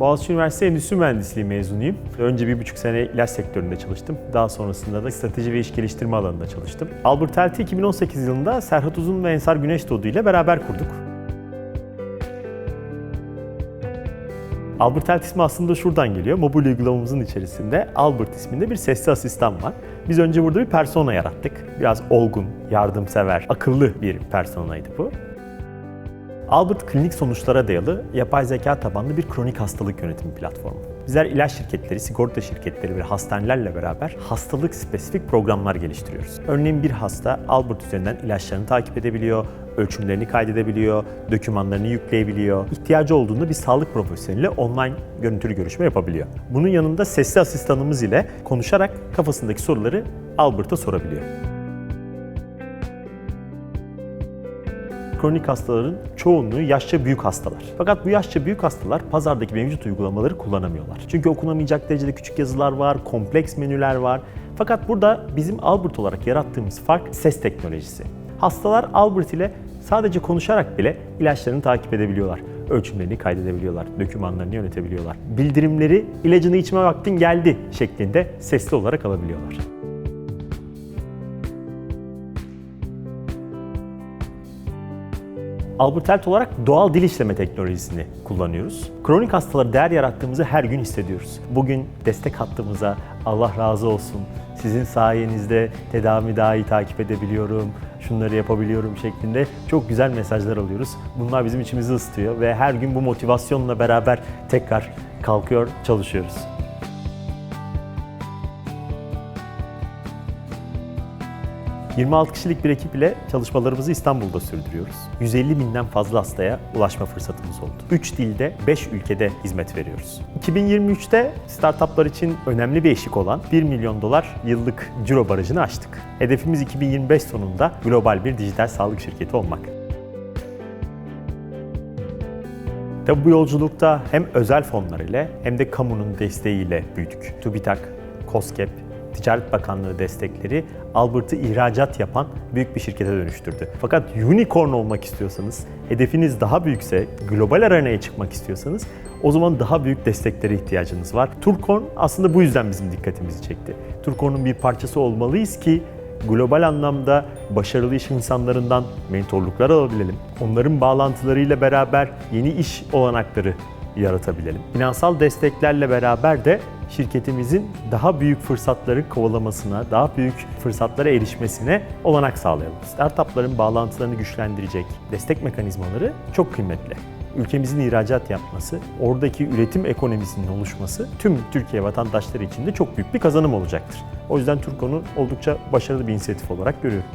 Boğaziçi Üniversitesi Endüstri Mühendisliği mezunuyum. Önce bir buçuk sene ilaç sektöründe çalıştım. Daha sonrasında da strateji ve iş geliştirme alanında çalıştım. Albert Health'i 2018 yılında Serhat Uzun ve Ensar Güneşdoğdu ile beraber kurduk. Albert Health ismi aslında şuradan geliyor. Mobil uygulamamızın içerisinde Albert isminde bir sesli asistan var. Biz önce burada bir persona yarattık. Biraz olgun, yardımsever, akıllı bir personaydı bu. Albert klinik sonuçlara dayalı yapay zeka tabanlı bir kronik hastalık yönetimi platformu. Bizler ilaç şirketleri, sigorta şirketleri ve hastanelerle beraber hastalık spesifik programlar geliştiriyoruz. Örneğin bir hasta Albert üzerinden ilaçlarını takip edebiliyor, ölçümlerini kaydedebiliyor, dokümanlarını yükleyebiliyor. İhtiyacı olduğunda bir sağlık profesyoneliyle online görüntülü görüşme yapabiliyor. Bunun yanında sesli asistanımız ile konuşarak kafasındaki soruları Albert'a sorabiliyor. Kronik hastaların çoğunluğu yaşça büyük hastalar. Fakat bu yaşça büyük hastalar pazardaki mevcut uygulamaları kullanamıyorlar. Çünkü okunamayacak derecede küçük yazılar var, kompleks menüler var. Fakat burada bizim Albert olarak yarattığımız fark ses teknolojisi. Hastalar Albert ile sadece konuşarak bile ilaçlarını takip edebiliyorlar. Ölçümlerini kaydedebiliyorlar, dokümanlarını yönetebiliyorlar. Bildirimleri ilacını içme vaktin geldi şeklinde sesli olarak alabiliyorlar. Albert olarak doğal dil işleme teknolojisini kullanıyoruz. Kronik hastalara değer yarattığımızı her gün hissediyoruz. Bugün destek hattımıza Allah razı olsun, sizin sayenizde tedavimi daha iyi takip edebiliyorum, şunları yapabiliyorum şeklinde çok güzel mesajlar alıyoruz. Bunlar bizim içimizi ısıtıyor ve her gün bu motivasyonla beraber tekrar kalkıyor, çalışıyoruz. ...26 kişilik bir ekip ile çalışmalarımızı İstanbul'da sürdürüyoruz. 150 binden fazla hastaya ulaşma fırsatımız oldu. 3 dilde, 5 ülkede hizmet veriyoruz. 2023'te startuplar için önemli bir eşik olan 1 milyon dolar yıllık ciro barajını aştık. Hedefimiz 2025 sonunda global bir dijital sağlık şirketi olmak. Tabi bu yolculukta hem özel fonlar ile hem de kamunun desteğiyle büyüdük. TÜBİTAK, KOSGEB, Ticaret Bakanlığı destekleri Albert'ı ihracat yapan büyük bir şirkete dönüştürdü. Fakat unicorn olmak istiyorsanız, hedefiniz daha büyükse, global arenaya çıkmak istiyorsanız o zaman daha büyük desteklere ihtiyacınız var. Turkorn aslında bu yüzden bizim dikkatimizi çekti. Turkorn'un bir parçası olmalıyız ki global anlamda başarılı iş insanlarından mentorluklar alabilelim. Onların bağlantılarıyla beraber yeni iş olanakları yaratabilelim. Finansal desteklerle beraber de şirketimizin daha büyük fırsatları kovalamasına, daha büyük fırsatlara erişmesine olanak sağlayalım. Startupların bağlantılarını güçlendirecek destek mekanizmaları çok kıymetli. Ülkemizin ihracat yapması, oradaki üretim ekonomisinin oluşması tüm Türkiye vatandaşları için de çok büyük bir kazanım olacaktır. O yüzden Turko'nu oldukça başarılı bir inisiyatif olarak görüyorum.